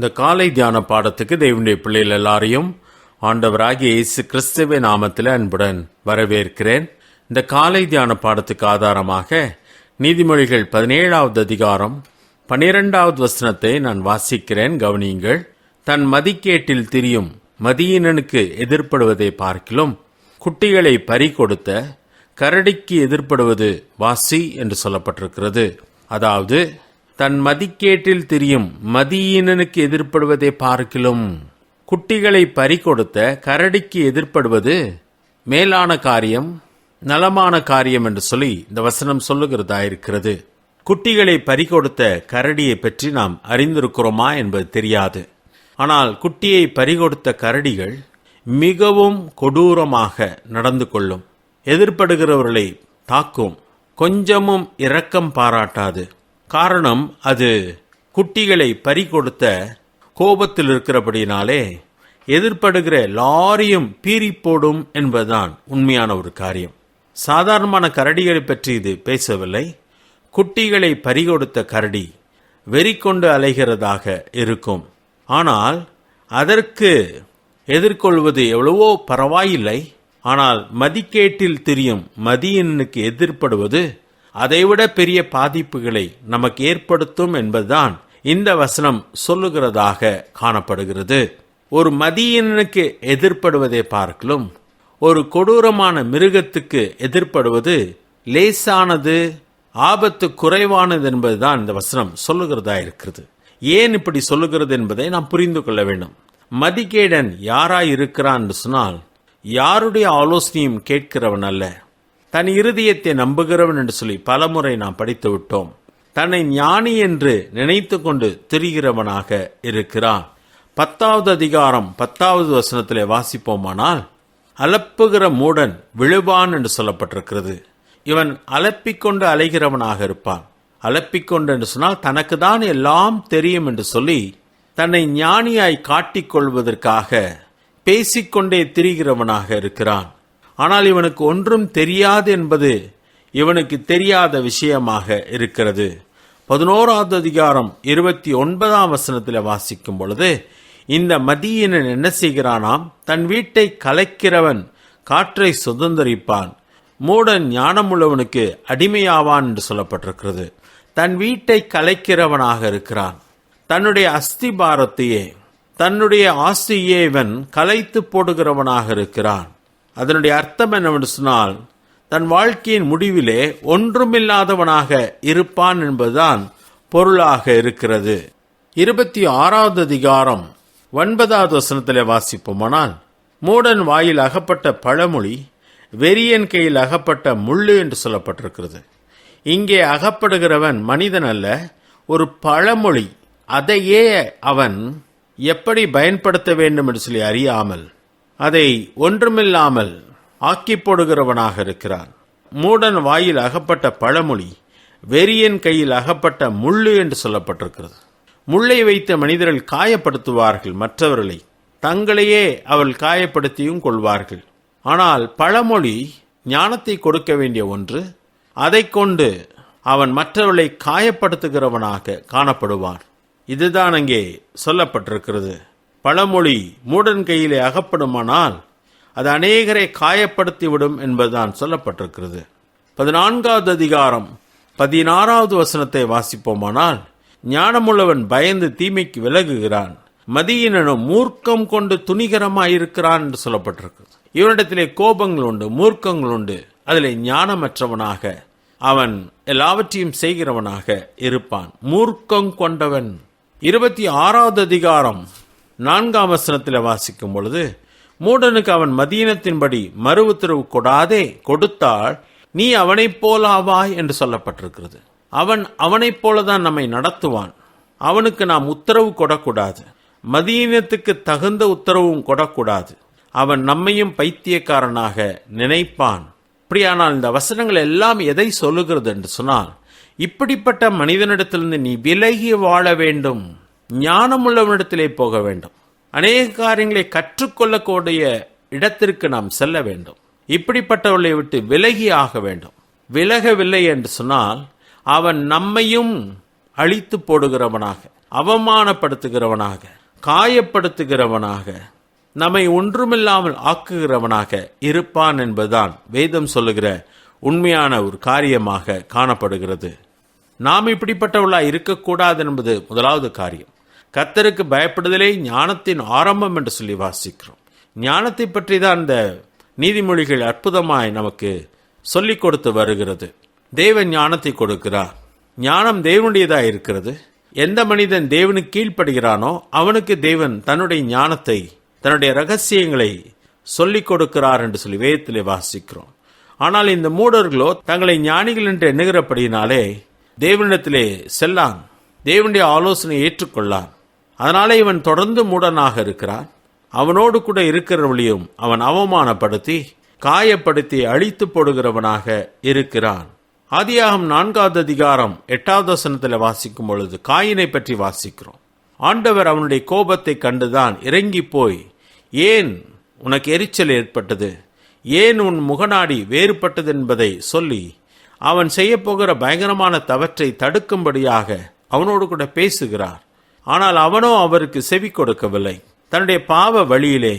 இந்த காலை தியான பாடத்துக்கு தேவனுடைய பிள்ளைகள் எல்லாரையும் ஆண்டவராகிய இயேசு கிறிஸ்துவ நாமத்தில் அன்புடன் வரவேற்கிறேன். இந்த காலை தியான பாடத்துக்கு ஆதாரமாக நீதிமொழிகள் பதினேழாவது அதிகாரம் பனிரெண்டாவது வசனத்தை நான் வாசிக்கிறேன். கவனியுங்கள். தன் மதிக்கேட்டில் திரியும் மதியினனுக்கு எதிர்ப்படுவதை பார்க்கிலும் குட்டிகளை பறிகொடுத்த கரடிக்கு எதிர்ப்படுவது வாசி என்று சொல்லப்பட்டிருக்கிறது. அதாவது தன் மதிக்கேட்டில் திரியும் மதியீனனுக்கு எதிர்ப்படுவதை பார்க்கிலும். குட்டிகளை பறிகொடுத்த கரடிக்கு எதிர்ப்படுவது மேலான காரியம் நலமான காரியம் என்று சொல்லி இந்த வசனம் சொல்லுகிறதா இருக்கிறது குட்டிகளை பறிகொடுத்த கரடியை பற்றி நாம் அறிந்திருக்கிறோமா என்பது தெரியாது. ஆனால் குட்டியை பறிகொடுத்த கரடிகள் மிகவும் கொடூரமாக நடந்து கொள்ளும். எதிர்ப்படுகிறவர்களை தாக்கும் கொஞ்சமும் இரக்கம் பாராட்டாது. காரணம் அது குட்டிகளை பறிகொடுத்த கோபத்தில் இருக்கிறபடினாலே எதிர்ப்படுகிற லாரியும் பீறி போடும் என்பதுதான் உண்மையான ஒரு காரியம். சாதாரணமான கரடிகளை பற்றி இது பேசவில்லை. குட்டிகளை பறிகொடுத்த கரடி வெறிக்கொண்டு அலைகிறதாக இருக்கும். ஆனால் அதற்கு எதிர்கொள்வது எவ்வளவோ பரவாயில்லை. ஆனால் மதிக்கேட்டில் தெரியும் மதியனுக்கு எதிர்ப்படுவது அதைவிட பெரிய பாதிப்புகளை நமக்கு ஏற்படுத்தும் என்பதுதான் இந்த வசனம் சொல்லுகிறதாக காணப்படுகிறது. ஒரு மதியனுக்கு எதிர்ப்படுவதை பார்க்கலும் ஒரு கொடூரமான மிருகத்துக்கு எதிர்ப்படுவது லேசானது ஆபத்து குறைவானது என்பதுதான் இந்த வசனம் சொல்லுகிறதா இருக்கிறது. ஏன் இப்படி சொல்லுகிறது என்பதை நாம் புரிந்து கொள்ள வேண்டும். மதிகேடன் யாராய் இருக்கிறான் என்று சொன்னால் யாருடைய ஆலோசனையும் கேட்கிறவன் அல்ல. தன் இருதயத்தை நம்புகிறவன் என்று சொல்லி பலமுறை நாம் படித்து விட்டோம் தன்னை ஞானி என்று நினைத்து கொண்டு திரிகிறவனாக இருக்கிறான். பத்தாவது அதிகாரம் பத்தாவது வசனத்திலே வாசிப்போமானால் அலப்புகிற மூடன் விழுவான் என்று சொல்லப்பட்டிருக்கிறது. இவன் அலப்பிக்கொண்டு அலைகிறவனாக இருப்பான். அலப்பிக்கொண்டு என்று சொன்னால் தனக்கு தான் எல்லாம் தெரியும் என்று சொல்லி தன்னை ஞானியாய் காட்டிக்கொள்வதற்காக பேசிக்கொண்டே திரிகிறவனாக இருக்கிறான். ஆனால் இவனுக்கு ஒன்றும் தெரியாது என்பது இவனுக்கு தெரியாத விஷயமாக இருக்கிறது. பதினோராவது அதிகாரம் இருபத்தி ஒன்பதாம் வசனத்தில் வாசிக்கும் பொழுது இந்த மதியினன் என்ன செய்கிறானாம்? தன் வீட்டை கலைக்கிறவன் காற்றை சுதந்திரிப்பான் மூடன் ஞானமுள்ளவனுக்கு அடிமையாவான் என்று சொல்லப்பட்டிருக்கிறது. தன் வீட்டை கலைக்கிறவனாக இருக்கிறான். தன்னுடைய அஸ்திபாரத்தையே தன்னுடைய ஆஸ்தியை இவன் கலைத்து போடுகிறவனாக இருக்கிறான். அதனுடைய அர்த்தம் என்னவென்று சொன்னால் தன் வாழ்க்கையின் முடிவிலே ஒன்றுமில்லாதவனாக இருப்பான் என்பதுதான் பொருளாக இருக்கிறது. இருபத்தி ஆறாவது அதிகாரம் ஒன்பதாவது வசனத்திலே வாசிப்போமானால் மூடன் வாயில் அகப்பட்ட பழமொழி வெறியன் கையில் அகப்பட்ட முள்ளு என்று சொல்லப்பட்டிருக்கிறது. இங்கே அகப்படுகிறவன் மனிதன் அல்ல ஒரு பழமொழி அதையே அவன் எப்படி பயன்படுத்த வேண்டும் என்று சொல்லி அறியாமல் அதை ஒன்றுமில்லாமல் ஆக்கி போடுகிறவனாக இருக்கிறான். மூடன் வாயில் அகப்பட்ட பழமொழி வெறியன் கையில் அகப்பட்ட முள்ளு என்று சொல்லப்பட்டிருக்கிறது. முள்ளை வைத்த மனிதர்கள் காயப்படுத்துவார்கள் மற்றவர்களை தங்களையே அவள் காயப்படுத்தியும் கொள்வார்கள். ஆனால் பழமொழி ஞானத்தை கொடுக்க வேண்டிய ஒன்று அதை கொண்டு அவன் மற்றவர்களை காயப்படுத்துகிறவனாக காணப்படுவான். இதுதான் அங்கே சொல்லப்பட்டிருக்கிறது. பழமொழி மூடன் கையிலே அகப்படுமானால் அது அநேகரை காயப்படுத்திவிடும் என்பதுதான் சொல்லப்பட்டிருக்கிறது. பதினான்காவது அதிகாரம் பதினாறாவது வசனத்தை வாசிப்போமானால் ஞானமுள்ளவன் பயந்து தீமைக்கு விலகுகிறான். மதியினனும் மூர்க்கம் கொண்டு துணிகரமாயிருக்கிறான் என்று சொல்லப்பட்டிருக்கிறது. இவனிடத்திலே கோபங்கள் உண்டு மூர்க்கங்கள் உண்டு. அதில் ஞானமற்றவனாக அவன் எல்லாவற்றையும் செய்கிறவனாக இருப்பான். மூர்க்கம் கொண்டவன். இருபத்தி ஆறாவது அதிகாரம் நான்காம் வசனத்தில் வாசிக்கும் பொழுது மூடனுக்கு அவன் மதியினத்தின்படி மறு உத்தரவு கொடாதே கொடுத்தால் நீ அவனைப் போல ஆவாய் என்று சொல்லப்பட்டிருக்கிறது. அவன் அவனைப் போலதான் நம்மை நடத்துவான். அவனுக்கு நாம் உத்தரவு கொடக்கூடாது. மதியினத்துக்கு தகுந்த உத்தரவும் கொடக்கூடாது. அவன் நம்மையும் பைத்தியக்காரனாக நினைப்பான். அப்படியானால் இந்த வசனங்கள் எல்லாம் எதை சொல்லுகிறது என்று சொன்னால் இப்படிப்பட்ட மனிதனிடத்திலிருந்து நீ விலகி வாழ வேண்டும். ஞானமுள்ளவனிடத்திலே போக வேண்டும். அநேக காரியங்களை கற்றுக்கொள்ளக்கூடிய இடத்திற்கு நாம் செல்ல வேண்டும். இப்படிப்பட்டவர்களை விட்டு விலகி ஆக வேண்டும். விலகவில்லை என்று சொன்னால் அவன் நம்மையும் அழித்து போடுகிறவனாக அவமானப்படுத்துகிறவனாக காயப்படுத்துகிறவனாக நம்மை ஒன்றுமில்லாமல் ஆக்குகிறவனாக இருப்பான் என்பதுதான் வேதம் சொல்லுகிற உண்மையான ஒரு காரியமாக காணப்படுகிறது. நாம் இப்படிப்பட்டவளாக இருக்கக்கூடாது என்பது முதலாவது காரியம். கத்தருக்கு பயப்படுதலே ஞானத்தின் ஆரம்பம் என்று சொல்லி வாசிக்கிறோம். ஞானத்தை பற்றி தான் இந்த நீதிமொழிகள் அற்புதமாய் நமக்கு சொல்லிக் கொடுத்து வருகிறது. தேவன் ஞானத்தை கொடுக்கிறார். ஞானம் தேவனுடையதாக இருக்கிறது. எந்த மனிதன் தேவனுக்கு கீழ்ப்படுகிறானோ அவனுக்கு தேவன் தன்னுடைய ஞானத்தை தன்னுடைய ரகசியங்களை சொல்லிக் கொடுக்கிறார் என்று சொல்லி வேதத்திலே வாசிக்கிறோம். ஆனால் இந்த மூடர்களோ தங்களை ஞானிகள் என்று எண்ணுகிறபடியினாலே தேவனிடத்திலே செல்லான். தேவனுடைய ஆலோசனை ஏற்றுக்கொள்ளான். அதனால் இவன் தொடர்ந்து மூடனாக இருக்கிறான். அவனோடு கூட இருக்கிறவளையும் அவன் அவமானப்படுத்தி காயப்படுத்தி அழித்து போடுகிறவனாக இருக்கிறான். ஆதியாகம் நான்காவது அதிகாரம் எட்டாவது வசனத்தில் வாசிக்கும் பொழுது காயினை பற்றி வாசிக்கிறோம். ஆண்டவர் அவனுடைய கோபத்தை கண்டுதான் இறங்கி போய் ஏன் உனக்கு எரிச்சல் ஏற்பட்டது? ஏன் உன் முகநாடி வேறுபட்டது என்பதை சொல்லி அவன் செய்யப்போகிற பயங்கரமான தவற்றை தடுக்கும்படியாக அவனோடு கூட பேசுகிறார். ஆனால் அவனோ அவருக்கு செவி கொடுக்கவில்லை. தன்னுடைய பாவ வழியிலே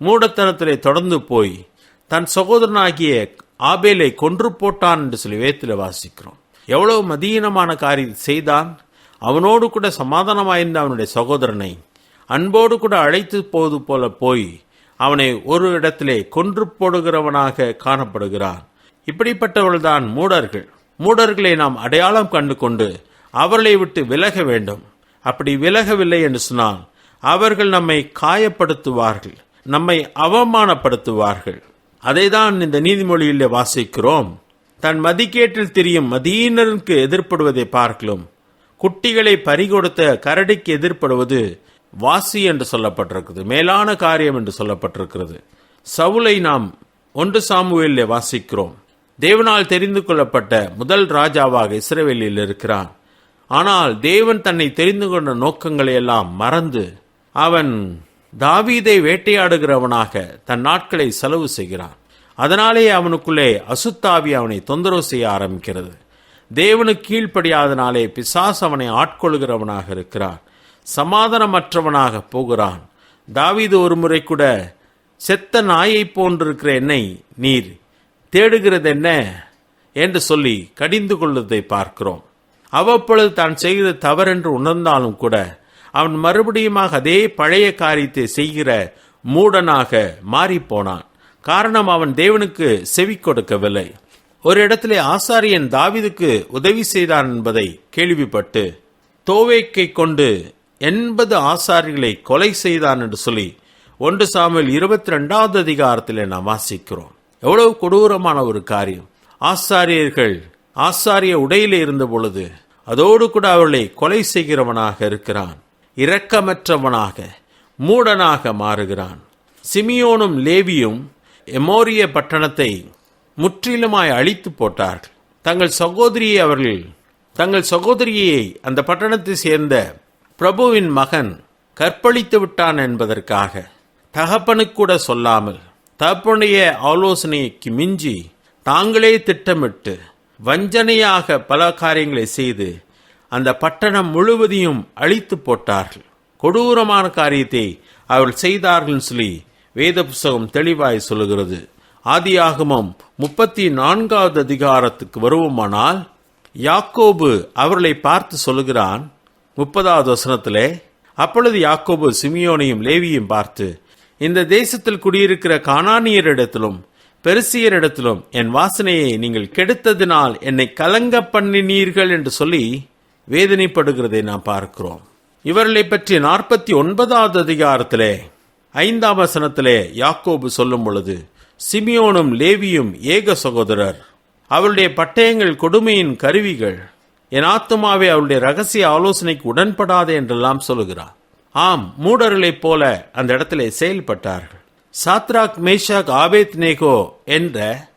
மூடத்தனத்திலே தொடர்ந்து போய் தன் சகோதரனாகிய ஆபேலை கொன்று போட்டான் என்று சொல்லி வேத்தில் வாசிக்கிறோம். எவ்வளவு மதீனமான காரியம் செய்தான். அவனோடு கூட சமாதானமாயிருந்த அவனுடைய சகோதரனை அன்போடு கூட அழைத்து போவது போல போய் அவனை ஒரு இடத்திலே கொன்று போடுகிறவனாக காணப்படுகிறான். இப்படிப்பட்டவர்கள்தான் மூடர்கள். மூடர்களை நாம் அடையாளம் கண்டு கொண்டு அவர்களை விட்டு விலக வேண்டும். அப்படி விலகவில்லை என்று சொன்னால் அவர்கள் நம்மை காயப்படுத்துவார்கள் நம்மை அவமானப்படுத்துவார்கள். அதைதான் இந்த நீதிமொழியில் வாசிக்கிறோம். தன் மதிக்கேட்டில் திரியும் மதியினருக்கு எதிர்ப்படுவதை பார்க்கலாம் குட்டிகளை பறிகொடுத்த கரடிக்கு எதிர்ப்படுவது வாசி என்று சொல்லப்பட்டிருக்கிறது மேலான காரியம் என்று சொல்லப்பட்டிருக்கிறது. சவுலை நாம் ஒன்று சாமுவேலில் வாசிக்கிறோம். தேவனால் தெரிந்து கொள்ளப்பட்ட முதல் ராஜாவாக இஸ்ரேவேலில் இருக்கிறான். ஆனால் தேவன் தன்னை தெரிந்து கொண்ட நோக்கங்களை எல்லாம் மறந்து அவன் தாவீதை வேட்டையாடுகிறவனாக தன் நாட்களை செலவு செய்கிறான். அதனாலே அவனுக்குள்ளே அசுத்தாவி அவனை தொந்தரவு செய்ய ஆரம்பிக்கிறது. தேவனுக்கு கீழ்ப்படியாதனாலே பிசாஸ் அவனை ஆட்கொள்கிறவனாக இருக்கிறான். சமாதானமற்றவனாக போகிறான். தாவீது ஒரு முறை கூட செத்த நாயை போன்றிருக்கிற என்னை நீர் தேடுகிறது என்ன என்று சொல்லி கடிந்து கொள்வதை பார்க்கிறோம். அவ்வப்பொழுது தான் செய்கிறது தவறென்று உணர்ந்தாலும் கூட அவன் மறுபடியுமாக அதே பழைய காரியத்தை செய்கிற மூடனாக மாறிப்போனான். காரணம் அவன் தேவனுக்கு செவி கொடுக்கவில்லை. ஒரு இடத்திலே ஆசாரியன் தாவிதுக்கு உதவி செய்தான் என்பதை கேள்விப்பட்டு தோவேக்கை கொண்டு எண்பது ஆசாரிகளை கொலை செய்தான் என்று சொல்லி ஒன்று சாமியில் இருபத்தி ரெண்டாவது அதிகாரத்தில் நாம் வாசிக்கிறோம். எவ்வளவு கொடூரமான ஒரு காரியம். ஆசாரியர்கள் ஆசாரிய உடையிலே இருந்த பொழுது அதோடு கூட அவர்களை கொலை செய்கிறவனாக இருக்கிறான். இரக்கமற்றவனாக மூடனாக மாறுகிறான். சிமியோனும் லேவியும் எமோரிய பட்டணத்தை முற்றிலுமாய் அழித்து போட்டார்கள். தங்கள் சகோதரியை அவர்கள் தங்கள் சகோதரியை அந்த பட்டணத்தை சேர்ந்த பிரபுவின் மகன் கற்பழித்து விட்டான் என்பதற்காக தகப்பனுக்கு கூட சொல்லாமல் தகப்பனுடைய ஆலோசனைக்கு மிஞ்சி தாங்களே திட்டமிட்டு வஞ்சனையாக பல காரியங்களை செய்து அந்த பட்டணம் முழுவதையும் அழித்து போட்டார்கள். கொடூரமான காரியத்தை அவர்கள் செய்தார்கள் சொல்லி வேத புஸ்தகம் தெளிவாய் சொல்லுகிறது. ஆதியாகமம் முப்பத்தி நான்காவது அதிகாரத்துக்கு வருவோமானால் யாக்கோபு அவர்களை பார்த்து சொல்லுகிறான். முப்பதாவது வசனத்திலே அப்பொழுது யாக்கோபு சிமியோனையும் லேவியும் பார்த்து இந்த தேசத்தில் குடியிருக்கிற கானானியரிடத்திலும் பெருசியரிடத்திலும் என் வாசனையை நீங்கள் கெடுத்ததினால் என்னை கலங்க பண்ணினீர்கள் என்று சொல்லி வேதனைப்படுகிறதை நாம் பார்க்கிறோம். இவர்களை பற்றி நாற்பத்தி ஒன்பதாவது அதிகாரத்திலே ஐந்தாம் வசனத்திலே யாக்கோபு சொல்லும் பொழுது சிமியோனும் லேவியும் ஏக சகோதரர். அவருடைய பட்டயங்கள் கொடுமையின் கருவிகள். என் ஆத்துமாவே அவருடைய ரகசிய ஆலோசனைக்கு உடன்படாதே என்றெல்லாம் சொல்லுகிறார். ஆம் மூடர்களைப் போல அந்த இடத்திலே செயல்பட்டார்கள். சாத்ராக் மேஷாக் ஆபேத் நேகோ என்ற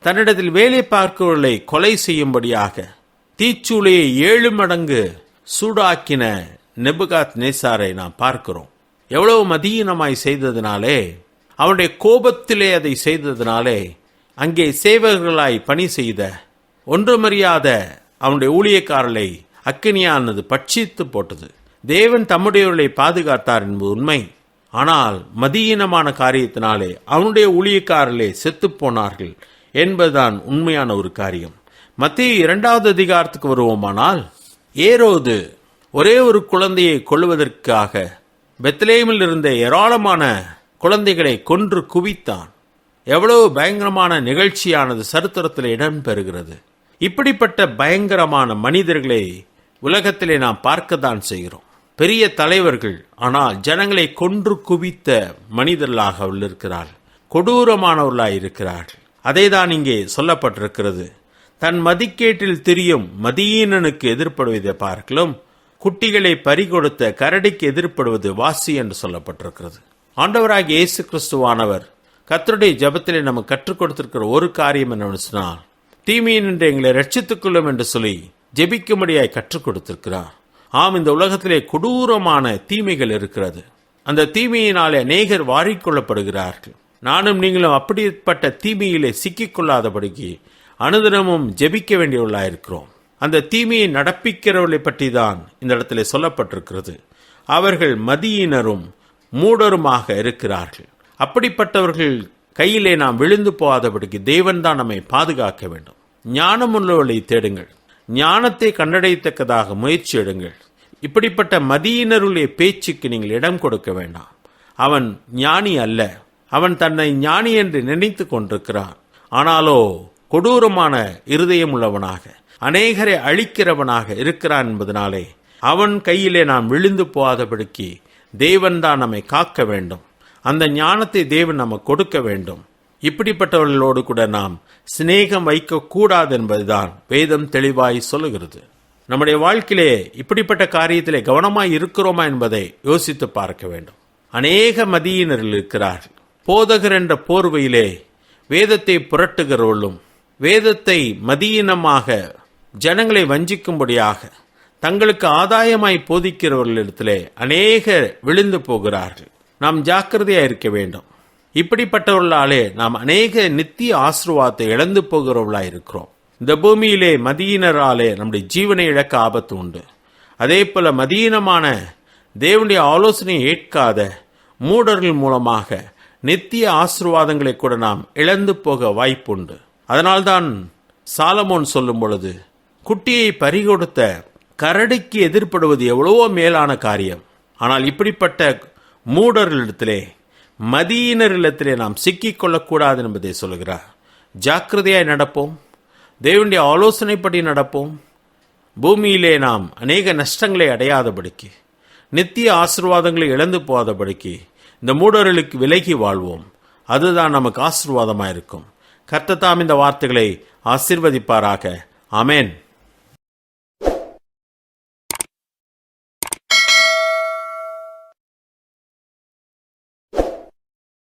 தன்னிடத்தில் வேலை பார்க்கிறவர்களை கொலை செய்யும்படியாக தீச்சூளையை ஏழு மடங்கு சூடாக்கின நெபுகாத் நேசாரை நாம் பார்க்கிறோம். எவ்வளவு மதீனமாய் செய்ததினாலே அவனுடைய கோபத்திலே அதை செய்ததினாலே அங்கே சேவகர்களாய் பணி செய்த ஒன்றுமறியாத அவனுடைய ஊழியக்காரர்களை அக்கினியானது பட்சித்து போட்டது. தேவன் தம்முடையவர்களை பாதுகாத்தார் என்பது உண்மை. ஆனால் மதியீனமான காரியத்தினாலே அவனுடைய ஊழியக்காரர்களே செத்துப்போனார்கள் என்பதுதான் உண்மையான ஒரு காரியம். மத்திய இரண்டாவது அதிகாரத்துக்கு வருவோமானால் ஏரோது ஒரே ஒரு குழந்தையை கொள்வதற்காக பெத்லேமில் இருந்த ஏராளமான குழந்தைகளை கொன்று குவித்தான். எவ்வளவு பயங்கரமான நிகழ்ச்சியானது சரித்திரத்தில் இடம்பெறுகிறது இப்படிப்பட்ட பயங்கரமான மனிதர்களை உலகத்திலே நாம் பார்க்கத்தான் செய்கிறோம். பெரிய தலைவர்கள் ஆனால் ஜனங்களை கொன்று குவித்த மனிதர்களாக அவர்கள் கொடூரமானவர்களாக கொடூரமானவர்களாய் இருக்கிறார்கள் அதை தான் இங்கே சொல்லப்பட்டிருக்கிறது. தன் மதிக்கேட்டில் திரியும் மதியீனனுக்கு எதிர்ப்படுவதை பார்க்கலும் குட்டிகளை பறிகொடுத்த கரடிக்கு எதிர்ப்படுவது வாசி என்று சொல்லப்பட்டிருக்கிறது. ஆண்டவராகிய இயேசு கிறிஸ்துவானவர் கத்தருடைய ஜபத்திலே நமக்கு கற்றுக் கொடுத்திருக்கிற ஒரு காரியம் என்னவென்று சொன்னால் தீமையின் என்று எங்களை ரட்சித்துக் கொள்ளும் என்று சொல்லி ஜெபிக்கும்படியாய் கற்றுக் கொடுத்திருக்கிறார். ஆம் இந்த உலகத்திலே கொடூரமான தீமைகள் இருக்கிறது. அந்த தீமையினாலே அநேகர் வாரிக்கொள்ளப்படுகிறார்கள். நானும் நீங்களும் அப்படிப்பட்ட தீமையிலே சிக்கிக்கொள்ளாதபடிக்கு அனுதினமும் ஜெபிக்க வேண்டியவர்களாயிருக்கிறோம் அந்த தீமையை நடப்பிக்கிறவர்களை பற்றி தான் இந்த இடத்துல சொல்லப்பட்டிருக்கிறது. அவர்கள் மதியினரும் மூடருமாக இருக்கிறார்கள். அப்படிப்பட்டவர்கள் கையிலே நாம் விழுந்து போகாதபடிக்கு தேவன் தான் நம்மை பாதுகாக்க வேண்டும். ஞானமுள்ளவர்களை தேடுங்கள். ஞானத்தை கண்டடையத்தக்கதாக முயற்சி எடுங்கள். இப்படிப்பட்ட மதியினருடைய பேச்சுக்கு நீங்கள் இடம் கொடுக்க வேண்டாம். அவன் ஞானி அல்ல. அவன் தன்னை ஞானி என்று நினைத்து கொண்டிருக்கிறான். ஆனாலோ கொடூரமான இருதயம் உள்ளவனாக அநேகரை அழிக்கிறவனாக இருக்கிறான் என்பதனாலே அவன் கையிலே நாம் விழுந்து போகாதபடிக்கு தேவன் தான் நம்மை காக்க வேண்டும். அந்த ஞானத்தை தேவன் நமக்கு கொடுக்க வேண்டும். இப்படிப்பட்டவர்களோடு கூட நாம் சிநேகம் வைக்கக்கூடாது என்பதுதான் வேதம் தெளிவாய் சொல்லுகிறது. நம்முடைய வாழ்க்கையிலே இப்படிப்பட்ட காரியத்திலே கவனமாக இருக்கிறோமா என்பதை யோசித்து பார்க்க வேண்டும். அநேக மதியினர்கள் இருக்கிறார்கள். போதகர் என்ற போர்வையிலே வேதத்தை புரட்டுகிறவர்களும் வேதத்தை மதியினமாக ஜனங்களை வஞ்சிக்கும்படியாக தங்களுக்கு ஆதாயமாய் போதிக்கிறவர்களிடத்திலே அநேகர் விழுந்து போகிறார்கள். நாம் ஜாக்கிரதையாக இருக்க வேண்டும். இப்படிப்பட்டவர்களாலே நாம் அநேக நித்திய ஆசிர்வாதத்தை இழந்து போகிறவர்களாக இருக்கிறோம். இந்த பூமியிலே மதியினராலே நம்முடைய ஜீவனை இழக்க ஆபத்து உண்டு. அதே போல் மதியினமான தேவனுடைய ஆலோசனையை ஏற்காத மூடர்கள் மூலமாக நித்திய ஆசீர்வாதங்களை கூட நாம் இழந்து போக வாய்ப்புண்டு அதனால்தான் சாலமோன் சொல்லும் பொழுது குட்டியை பறிகொடுத்த கரடிக்கு எதிர்ப்படுவது எவ்வளவோ மேலான காரியம். ஆனால் இப்படிப்பட்ட மூடர்களிடத்திலே மதியினரிடத்திலே நாம் சிக்கிக்கொள்ளக்கூடாது என்பதை சொல்கிறார் ஜாக்கிரதையாய் நடப்போம். தேவனுடைய ஆலோசனைப்படி நடப்போம். பூமியிலே நாம் அநேக நஷ்டங்களை அடையாதபடிக்கு நித்திய ஆசிர்வாதங்களை இழந்து போகாதபடிக்கு இந்த மூடர்களுக்கு விலகி வாழ்வோம். அதுதான் நமக்கு ஆசீர்வாதமாக இருக்கும் கர்த்தத்தாம் இந்த வார்த்தைகளை ஆசீர்வதிப்பாராக. அமேன்